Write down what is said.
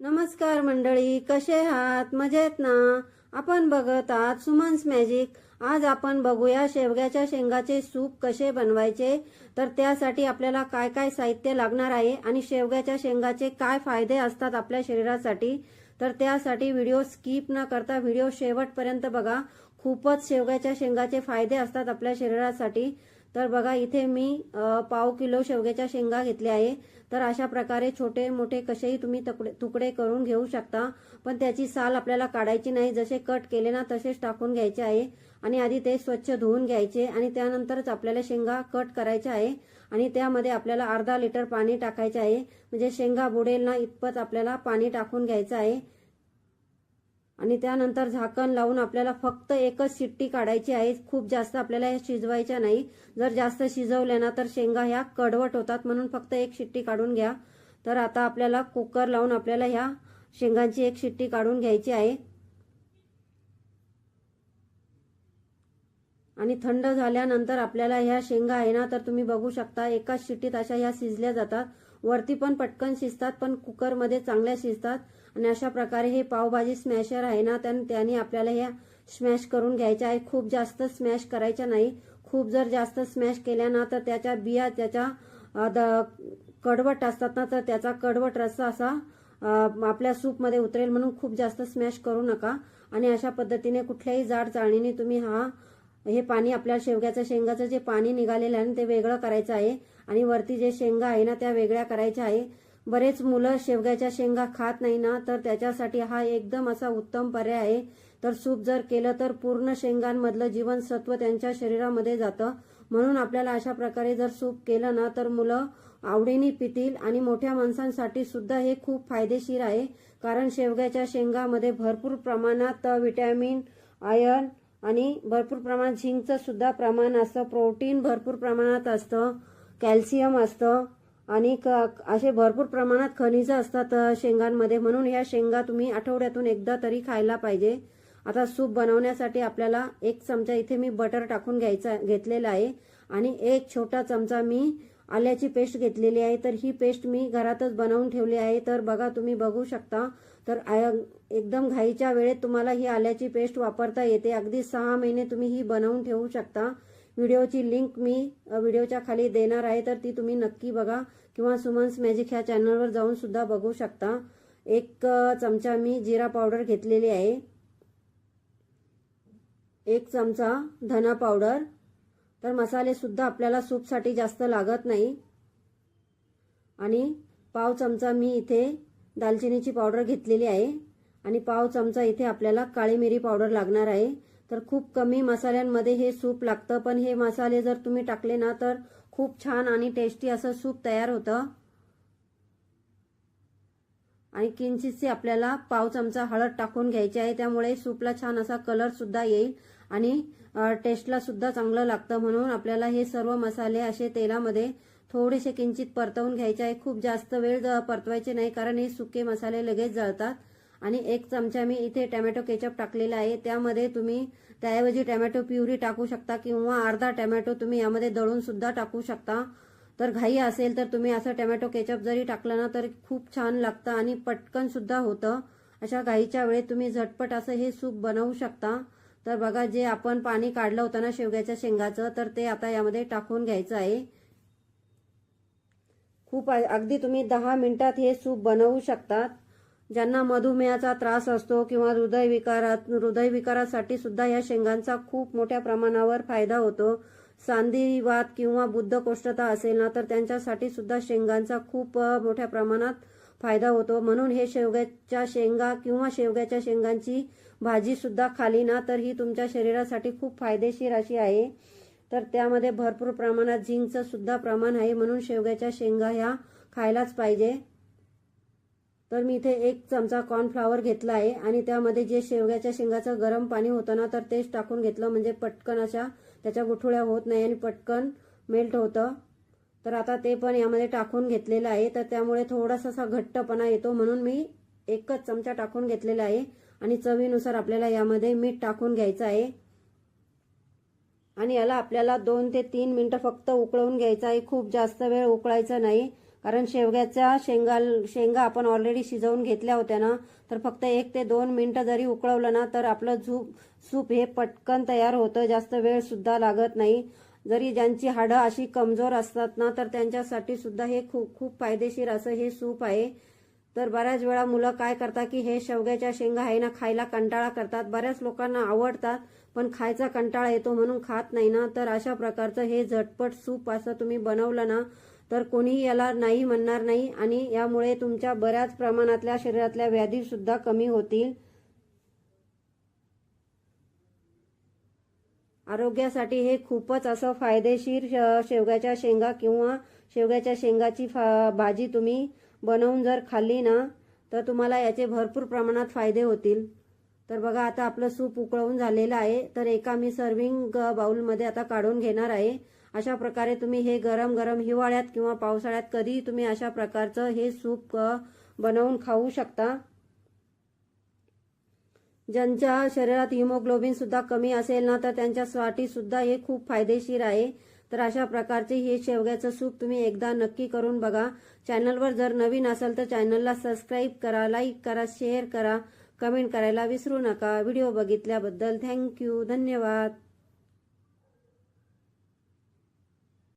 नमस्कार मंडळी कसे आहात? मजेत ना? आपण बघत आहात सुमन्स मॅजिक. आज आपण बघूया शेवग्याच्या शेंगाचे सूप कसे बनवायचे तर त्यासाठी आपल्याला काय काय साहित्य लागणार आहे आणि शेवग्याच्या शेंगाचे काय फायदे असतात आपल्या शरीरासाठी. तर त्यासाठी व्हिडिओ स्किप न करता व्हिडिओ शेवटपर्यंत बघा. खूपच शेवग्याच्या शेंगाचे फायदे असतात आपल्या शरीरासाठी. तर बघा इथे मी पाव किलो शेवग्याच्या शेंगा घेतल्या आहे. तर अशा प्रकारे छोटे मोठे कसेही तुम्ही तुकडे तुकडे करून घेऊ शकता. पण त्याची साल आपल्याला काढायची नाही. जसे कट केले ना तसेच टाकून घ्यायचे आहे. आणि आधी ते स्वच्छ धुवून घ्यायचे. आणि त्यानंतरच आपल्याला शेंगा कट करायच्या आहे. आणि त्यामध्ये आपल्याला अर्धा लिटर पाणी टाकायचे आहे. म्हणजे शेंगा बुडेल ना इतपत आपल्याला पाणी टाकून घ्यायचं आहे. आणि त्यानंतर झाकण लावून आपल्याला फक्त एकच शिट्टी काढायची आहे. खूप जास्त आपल्याला हे शिजवायच्या नाही. जर जास्त शिजवल्या ना तर शेंगा ह्या कडवट होतात. म्हणून फक्त एक शिट्टी काढून घ्या. तर आता आपल्याला कुकर लावून आपल्याला ह्या शेंगांची एक शिट्टी काढून घ्यायची आहे. आणि थंड झाल्यानंतर आपल्याला ह्या शेंगा आहे ना तर तुम्ही बघू शकता एकाच शिट्टीत अशा ह्या शिजल्या जातात. वरती पण पटकन शिजतात पण कुकरमध्ये चांगल्या शिजतात. आणि अशा प्रकारे हे पावभाजी स्मॅशर आहे ना त्यान त्याने आपल्याला ह्या स्मॅश करून घ्यायच्या आहे. खूप जास्त स्मॅश करायच्या नाही. खूप जर जास्त स्मॅश केल्या ना तर त्याच्या बिया त्याच्या द- कडवट असतात ना तर त्याचा कडवट रस्सा असा आपल्या सूपमध्ये उतरेल म्हणून खूप जास्त स्मॅश करू नका. आणि अशा पद्धतीने कुठल्याही जाड चाळणीने तुम्ही हा हे पाणी आपल्या शेवग्याचं शेंगाचं जे पाणी निघालेलं आहे ते वेगळं करायचं आहे. आणि वरती जे शेंगा आहे ना त्या वेगळ्या करायच्या आहे. बरेच मुलं शेवग्याच्या शेंगा खात नाही ना तर त्याच्यासाठी हा एकदम असा उत्तम पर्याय आहे. तर सूप जर केलं तर पूर्ण शेंगांमधलं जीवनसत्व त्यांच्या शरीरामध्ये जातं. म्हणून आपल्याला अशा प्रकारे जर सूप केलं ना तर मुलं आवडीने पितील आणि मोठ्या माणसांसाठी सुद्धा हे खूप फायदेशीर आहे. कारण शेवग्याच्या शेंगामध्ये भरपूर प्रमाणात विटॅमिन आयर्न आणि भरपूर प्रमाणात झिंकचं सुद्धा प्रमाण असतं. प्रोटीन भरपूर प्रमाणात असतं. कॅल्शियम असतं. आणि असे भरपूर प्रमाणात खनिजं असतात शेंगांमध्ये. म्हणून ह्या शेंगा तुम्ही आठवड्यातून एकदा तरी खायला पाहिजे. आता सूप बनवण्यासाठी आपल्याला एक चमचा इथे मी बटर टाकून घ्यायचा घेतलेला आहे. आणि एक छोटा चमचा मी आल्याची पेस्ट घेतलेली आहे. तर ही पेस्ट मी घरातच बनवून ठेवली आहे. तर बघा तुम्ही बघू शकता. तर एकदम घाईच्या वेळेत तुम्हाला ही आल्याची पेस्ट वापरता येते. अगदी सहा महिने तुम्ही ही बनवून ठेवू शकता. व्हिडिओची लिंक मी व्हिडिओच्या खाली देणार आहे तर ती तुम्ही नक्की बघा. किंवा सुमन्स मॅजिक ह्या चॅनलवर जाऊन सुद्धा बघू शकता. एक चमचा मी जिरा पावडर घेतलेली आहे. एक चमचा धना पावडर. तर मसाले सुद्धा आपल्याला सूपसाठी जास्त लागत नाही. आणि पाव चमचा मी इथे दालचिनीची पावडर घेतलेली आहे. आणि पाव चमचा इथे आपल्याला काळी मिरी पावडर लागणार आहे. तर खूप कमी मसाल्यांमध्ये हे सूप लागतं. पण हे मसाले जर तुम्ही टाकले ना तर खूप छान आणि टेस्टी असं सूप तयार होतं. आणि किंचितसे आपल्याला पाव चमचा हळद टाकून घ्यायची आहे. त्यामुळे सूपला छान असा कलर सुद्धा येईल आणि टेस्टला सुद्धा चांगलं लागतं. म्हणून आपल्याला हे सर्व मसाले असे तेलामध्ये थोडेसे किंचित परतवून घ्यायचे आहे. खूप जास्त वेळ परतवायचे नाही कारण हे सुके मसाले लगेच जळतात. आणि एक चमचा मी इथे टॅमॅटो केचप टाकलेला आहे. त्यामध्ये तुम्ही त्याऐवजी टॅमॅटो प्युरी टाकू शकता किंवा अर्धा टॅमॅटो तुम्ही यामध्ये दळून सुद्धा टाकू शकता. तर घाई असेल तर तुम्ही असं टॅमॅटो केचप जरी टाकलं ना तर खूप छान लागतं आणि पटकन सुद्धा होतं. अशा घाईच्या वेळेत तुम्ही झटपट असं हे सूप बनवू शकता. तर बघा जे आपण पाणी काढलं होतं ना शेवग्याच्या शेंगाचं तर ते आता यामध्ये टाकून घ्यायचं आहे. खूप अगदी तुम्ही दहा मिनिटात हे सूप बनवू शकतात. ज्यांना मधुमेहाचा त्रास असतो किंवा हृदयविकारात हृदयविकारासाठी सुद्धा या शेंगांचा खूप मोठ्या प्रमाणावर फायदा होतो. सांधिवात किंवा बुद्धकोष्ठता असेल ना तर त्यांच्यासाठी सुद्धा शेंगांचा खूप मोठ्या प्रमाणात फायदा होतो. म्हणून हे शेवग्याच्या शेंगा किंवा शेवग्याच्या शेंगांची भाजी सुद्धा खाली ना तर ही तुमच्या शरीरासाठी खूप फायदेशीर अशी आहे. तर त्यामध्ये भरपूर प्रमाणात झिंकचं सुद्धा प्रमाण आहे म्हणून शेवग्याच्या शेंगा ह्या खायलाच पाहिजे. तर मी इथे एक चमचा कॉर्नफ्लावर घेतला आहे आणि त्यामध्ये जे शेवग्याच्या शेंगाचं गरम पाणी होतं ना तर तेच टाकून घेतलं. म्हणजे पटकन अशा त्याच्या गुठुळ्या होत नाही आणि पटकन मेल्ट होतं. तर आता ते पण यामध्ये टाकून घेतलेलं आहे. तर त्यामुळे थोडासा असा घट्टपणा येतो म्हणून मी एकच चमचा टाकून घेतलेला आहे. आणि चवीनुसार आपल्याला यामध्ये मीठ टाकून घ्यायचं आहे. आणि याला आपल्याला दोन ते तीन मिनटं फक्त उकळवून घ्यायचं आहे. खूप जास्त वेळ उकळायचा नाही. कारण शेवग्याच्या शेंगा शेंगा आपण ऑलरेडी शिजवून घेतल्या होत्या ना तर फक्त एक ते दोन मिनटं जरी उकळवलं ना तर आपलं झूप सूप हे पटकन तयार होतं जास्त वेळ सुद्धा लागत नाही. जरी ज्यांची हाडं अशी कमजोर असतात ना तर त्यांच्यासाठी सुद्धा हे खूप खूप फायदेशीर असं हे सूप आहे. तर बऱ्याच वेळा मुलं काय करतात की हे शेवग्याच्या शेंगा आहे ना खायला कंटाळा करतात. बऱ्याच लोकांना आवडतात पण खायचा कंटाळा येतो म्हणून खात नाही ना. तर अशा प्रकारचं हे झटपट सूप असं तुम्ही बनवलं ना तर कोणी याला नाही म्हणणार नाही आणि यामुळे तुमच्या बऱ्याच प्रमाणातल्या शरीरातल्या व्याधी सुद्धा कमी होतील. आरोग्यासाठी हे खूपच असं फायदेशीर श- शेवग्याच्या शेंगा किंवा शेवग्याच्या शेंगाची फा भाजी तुम्ही बनवून जर खाल्ली ना तर तुम्हाला याचे भरपूर प्रमाणात फायदे होतील. तर बघा आता आपलं सूप उकळवून झालेलं आहे तर एका मी सर्विंग बाउलमध्ये आता काढून घेणार आहे. अशा प्रकारे तुम्ही हे गरम गरम हिवाळ्यात किंवा पावसाळ्यात कधी तुम्ही अशा प्रकारचं हे सूप बनवून खाऊ शकता. ज्यांच्या शरीरात हिमोग्लोबिन सुद्धा कमी असेल ना तर त्यांच्यासाठी सुद्धा हे खूप फायदेशीर आहे. तर अशा प्रकारचे हे शेवग्याचं सूप तुम्ही एकदा नक्की करून बघा. चॅनलवर जर नवीन असाल तर चॅनलला सबस्क्राईब करा लाईक करा शेअर करा कमेंट करायला विसरू नका. व्हिडिओ बघितल्याबद्दल थँक्यू धन्यवाद.